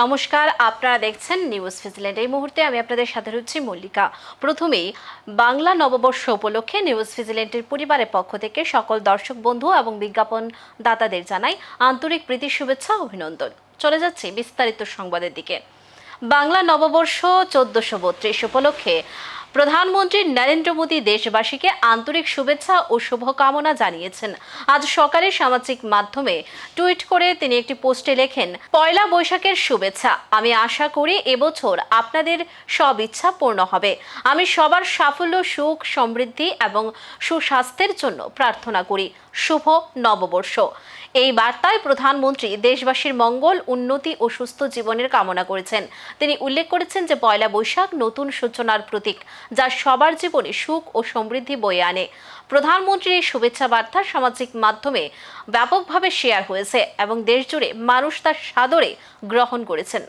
নমস্কার, আপনারা দেখছেন নিউজ ফিজিল্যান্ড এই মুহূর্তে আমি আপনাদের সাথে রয়েছি মল্লিকা। প্রথমেই বাংলা নববর্ষ উপলক্ষে নিউজ ফিজিল্যান্ডের পরিবারের পক্ষ থেকে সকল দর্শক বন্ধু এবং বিজ্ঞাপন দাতাদের জানাই আন্তরিক প্রীতি, শুভেচ্ছা, অভিনন্দন। চলে যাচ্ছে বিস্তারিত সংবাদের দিকে। বাংলা নববর্ষ চোদ্দশো বত্রিশ উপলক্ষে প্রধানমন্ত্রী নরেন্দ্র মোদী দেশবাসীকে আন্তরিক শুভেচ্ছা ও শুভকামনা জানিয়েছেন। আজ সকালে সামাজিক মাধ্যমে টুইট করে তিনি একটি পোস্টে লেখেন, পয়লা বৈশাখের শুভেচ্ছা। আমি আশা করি এবছর আপনাদের সব ইচ্ছা পূর্ণ হবে। আমি সবার সাফল্য, সুখ, সমৃদ্ধি এবং সুস্বাস্থ্যের জন্য প্রার্থনা করি। শুভ নববর্ষ। এই বার্তায় প্রধানমন্ত্রী দেশবাসীর মঙ্গল, উন্নতি ও সুস্থ জীবনের কামনা করেছেন। তিনি উল্লেখ করেছেন যে পয়লা বৈশাখ নতুন সূচনার প্রতীক, যা সবার জীবনে সুখ ও সমৃদ্ধি বয়ে আনে। প্রধানমন্ত্রীর এই শুভেচ্ছা বার্তা সামাজিক মাধ্যমে ব্যাপকভাবে শেয়ার হয়েছে এবং দেশজুড়ে মানুষ তার সাদরে গ্রহণ করেছেন।